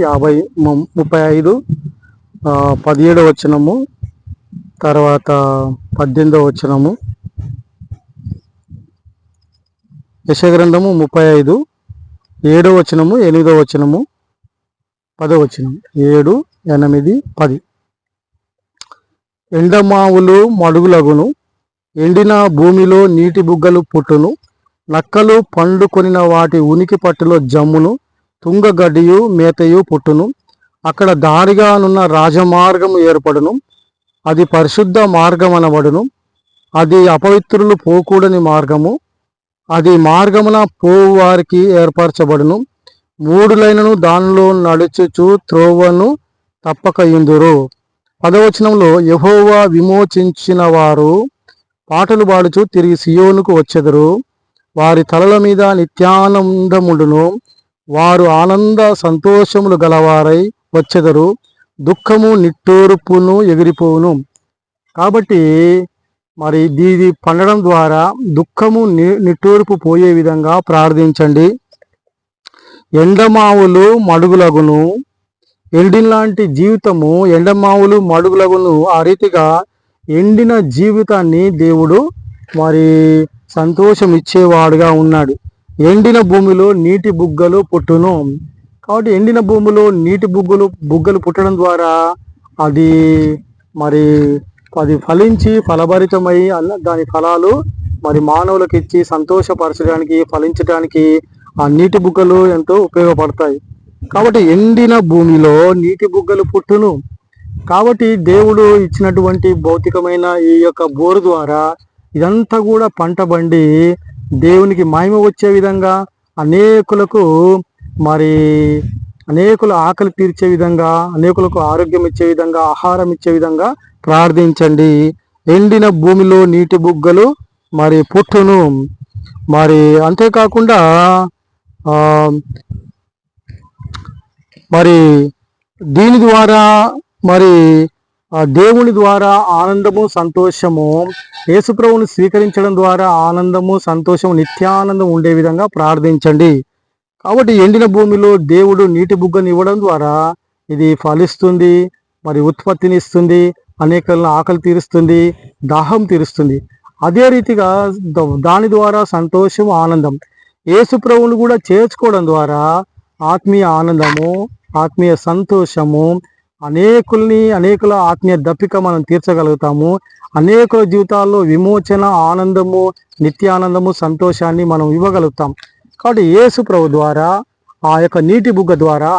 యాభై ముప్పై ఐదు పదిహేడు వచ్చినము వచనము తర్వాత పద్దెనిమిదో వచనము యశగ్రంథము ముప్పై ఐదు ఏడో వచనము ఎనిమిదో వచనము పదో వచనం ఏడు ఎనిమిది పది. ఎండమావులు మడుగులగును ఎండిన భూమిలో నీటి బుగ్గలు పుట్టును నక్కలు పండుకొనిన వాటి ఉనికి పట్టులో జమ్మును తుంగగడ్డియు మేతయు పుట్టును. అక్కడ దారిగానున్న రాజమార్గము ఏర్పడును. అది పరిశుద్ధ మార్గమనబడును. అది అపవిత్రులు పోకూడని మార్గము. అది మార్గమున పోవు వారికి ఏర్పరచబడును. మూడులైనను దానిలో నడుచుచు త్రోవను తప్పక ఇందురు పదవచనంలో యహోవా విమోచించిన వారు పాటలు పాడుచు తిరిగి సియోనుకు వచ్చెదరు. వారి తలల మీద నిత్యానందముడును. వారు ఆనంద సంతోషములు గలవారై వచ్చెదరు. దుఃఖము నిట్టూర్పును ఎగిరిపోవును. కాబట్టి మరి దీది పండడం ద్వారా దుఃఖము ని- నిట్టూర్పు పోయే విధంగా ప్రార్థించండి. ఎండమావులు మడుగులగును. ఎండిలాంటి జీవితము ఎండమావులు మడుగులగును. ఆ రీతిగా ఎండిన జీవితాన్ని దేవుడు మరి సంతోషం ఇచ్చేవాడుగా ఉన్నాడు. ఎండిన భూమిలో నీటి బుగ్గలు పుట్టును. కాబట్టి ఎండిన భూమిలో నీటి బుగ్గలు బుగ్గలు పుట్టడం ద్వారా అది మరి అది ఫలించి ఫలభరితమై అన్న దాని ఫలాలు మరి మానవులకు ఇచ్చి సంతోషపరచడానికి ఫలించడానికి ఆ నీటి బుగ్గలు ఎంతో ఉపయోగపడతాయి. కాబట్టి ఎండిన భూమిలో నీటి బుగ్గలు పుట్టును. కాబట్టి దేవుడు ఇచ్చినటువంటి భౌతికమైన ఈ యొక్క బోరు ద్వారా ఇదంతా కూడా పంట బండి దేవునికి మహిమ వచ్చే విధంగా అనేకులకు మరి అనేకులు ఆకలి తీర్చే విధంగా అనేకులకు ఆరోగ్యం ఇచ్చే విధంగా ఆహారం ఇచ్చే విధంగా ప్రార్థించండి. ఎండిన భూమిలో నీటి బుగ్గలు మరి పుట్టును. మరి అంతేకాకుండా మరి దీని ద్వారా మరి దేవుని ద్వారా ఆనందము సంతోషము యేసుప్రభుని స్వీకరించడం ద్వారా ఆనందము సంతోషము నిత్యానందం ఉండే విధంగా ప్రార్థించండి. కాబట్టి ఎండిన భూమిలో దేవుడు నీటి బుగ్గని ఇవ్వడం ద్వారా ఇది ఫలిస్తుంది మరి ఉత్పత్తిని ఇస్తుంది అనేకలను ఆకలి తీరుస్తుంది దాహం తీరుస్తుంది. అదే రీతిగా దాని ద్వారా సంతోషం ఆనందం. యేసుప్రభుని కూడా చేర్చుకోవడం ద్వారా ఆత్మీయ ఆనందము ఆత్మీయ సంతోషము అనేకుల్ని అనేకుల ఆత్మీయ దప్పిక మనం తీర్చగలుగుతాము. అనేకుల జీవితాల్లో విమోచన ఆనందము నిత్యానందము సంతోషాన్ని మనం ఇవ్వగలుగుతాం. కాబట్టి యేసు ప్రభు ద్వారా ఆ యొక్క నీటి బుగ్గ ద్వారా